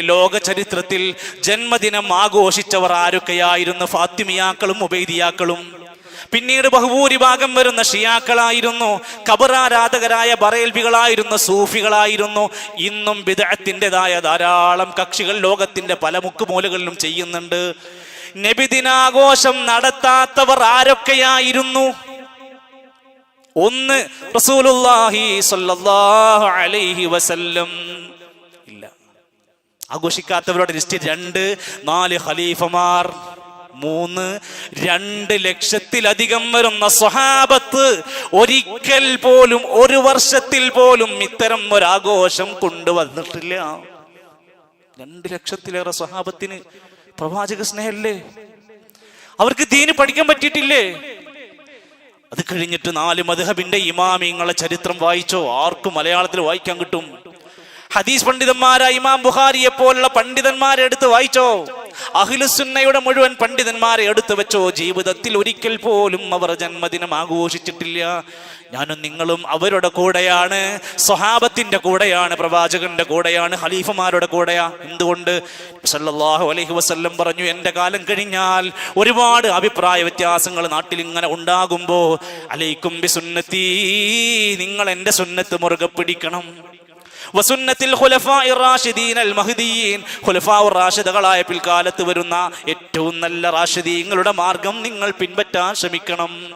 ലോക ചരിത്രത്തിൽ ജന്മദിനം ആഘോഷിച്ചവർ ആരൊക്കെയായിരുന്നു? ഫാത്തിമിയാക്കളും ഉബൈദിയാക്കളും. പിന്നീട് ബഹുഭൂരിഭാഗം വരുന്ന ഷിയാക്കളായിരുന്നു. കബറാരാധകരായ ബറേൽവികളായിരുന്നു സൂഫികളായിരുന്നു. ഇന്നും വിദഗ്ധത്തിന്റെതായ ധാരാളം കക്ഷികൾ ലോകത്തിന്റെ പല മുക്കുമൂലകളിലും ചെയ്യുന്നുണ്ട്. നബിദിനാഘോഷം നടത്താത്തവർ ആരൊക്കെയായിരുന്നു? ഒന്ന് റസൂലുള്ളാഹി സ്വല്ലല്ലാഹു അലൈഹി വസല്ലം. ഇല്ല. ആഘോഷിക്കാത്തവരുടെ ലിസ്റ്റ് രണ്ട് നാല് ഖലീഫമാർ മൂന്ന് രണ്ട് ലക്ഷത്തിലധികം വരുന്ന സ്വഹാബത്ത്. ഒരിക്കൽ പോലും ഒരു വർഷത്തിൽ പോലും ഇത്തരം ഒരാഘോഷം കൊണ്ടുവന്നിട്ടില്ല. രണ്ട് ലക്ഷത്തിലേറെ സ്വഹാബത്തിന് പ്രവാചക സ്നേഹല്ലേ? അവർക്ക് ദീന് പഠിക്കാൻ പറ്റിയിട്ടില്ലേ? അത് കഴിഞ്ഞിട്ട് നാല് മധുഹബിന്റെ ഇമാമിങ്ങളെ ചരിത്രം വായിച്ചോ? ആർക്കും മലയാളത്തിൽ വായിക്കാൻ കിട്ടും. ഹദീസ് പണ്ഡിതന്മാരായ ഇമാം ബുഖാരിയെ പോലുള്ള പണ്ഡിതന്മാരെ എടുത്ത് വായിച്ചോ? അഖിലുസുന്നയുടെ മുഴുവൻ പണ്ഡിതന്മാരെ എടുത്തു വെച്ചോ? ജീവിതത്തിൽ ഒരിക്കൽ പോലും അവർ ജന്മദിനം ആഘോഷിച്ചിട്ടില്ല. ഞാനും നിങ്ങളും അവരുടെ കൂടെയാണ്. സ്വഹാബത്തിന്റെ കൂടെയാണ് പ്രവാചകന്റെ കൂടെയാണ് ഖലീഫമാരുടെ കൂടെയാ. എന്തുകൊണ്ട്? സല്ലല്ലാഹു അലൈഹി വസല്ലം പറഞ്ഞു എന്റെ കാലം കഴിഞ്ഞാൽ ഒരുപാട് അഭിപ്രായ വ്യത്യാസങ്ങൾ നാട്ടിൽ ഇങ്ങനെ ഉണ്ടാകുമ്പോ അലൈക്കും ബി സുന്നത്തി നിങ്ങൾ എന്റെ സുന്നത്ത് മുറുകെ പിടിക്കണം. വസുന്നത്തിൽ റാഷിദകളായ പിൽക്കാലത്ത് വരുന്ന ഏറ്റവും നല്ല റാഷിദീങ്ങളുടെ മാർഗം നിങ്ങൾ പിൻപറ്റാൻ ശ്രമിക്കണം.